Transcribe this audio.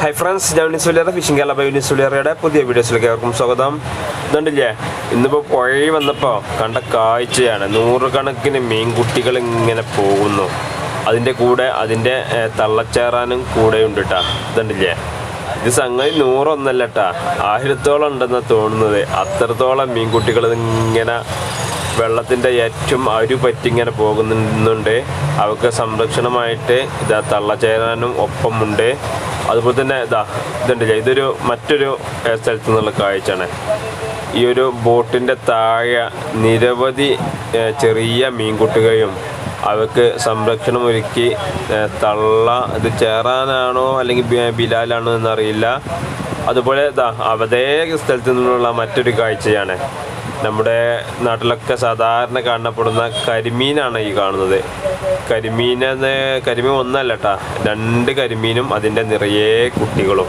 High friends ഞാൻ Unnisuliyara fishing Kerala by ഉണ്ണിസുലിയറയുടെ പുതിയ വീഡിയോസിലേക്ക് ഏവർക്കും സ്വാഗതം. ഇതുണ്ടില്ലേ ഇന്നിപ്പോൾ പുഴയിൽ വന്നപ്പോൾ കണ്ട കാഴ്ചയാണ്. നൂറുകണക്കിന് മീൻകുട്ടികൾ ഇങ്ങനെ പോകുന്നു. അതിന്റെ കൂടെ അതിന്റെ തള്ളച്ചേറാനും കൂടെ ഉണ്ട് കേട്ടാ ഇതുണ്ടില്ലേ ഇത് സംഗതി നൂറൊന്നല്ല കേട്ടാ ആയിരത്തോളം ഉണ്ടെന്ന് തോന്നുന്നത്. അത്രത്തോളം മീൻകുട്ടികൾ ഇങ്ങനെ വെള്ളത്തിന്റെ ഏറ്റവും അരു പറ്റിങ്ങനെ പോകുന്നുണ്ട്. അവർക്ക് സംരക്ഷണമായിട്ട് ഇതാ തള്ളച്ചേരാനും ഒപ്പമുണ്ട്. അതുപോലെ തന്നെ ഇതാ ഇതുണ്ടല്ലേ ഇതൊരു മറ്റൊരു സ്ഥലത്തു നിന്നുള്ള കാഴ്ചയാണ്. ഈ ഒരു ബോട്ടിന്റെ താഴെ നിരവധി ചെറിയ മീൻകുട്ടികയും അവർക്ക് സംരക്ഷണം ഒരുക്കി തള്ള ഇത് ചേറാനാണോ അല്ലെങ്കിൽ ബിലാലാണോ എന്നറിയില്ല. അതുപോലെ അതേ സ്ഥലത്തു നിന്നുള്ള മറ്റൊരു കാഴ്ചയാണ്. നമ്മുടെ നാട്ടിലൊക്കെ സാധാരണ കാണപ്പെടുന്ന കരിമീനാണ് ഈ കാണുന്നത്. കരിമീനെന്ന് കരിമീൻ ഒന്നല്ല കേട്ടാ രണ്ട് കരിമീനും അതിന്റെ നിറയെ കുട്ടികളും.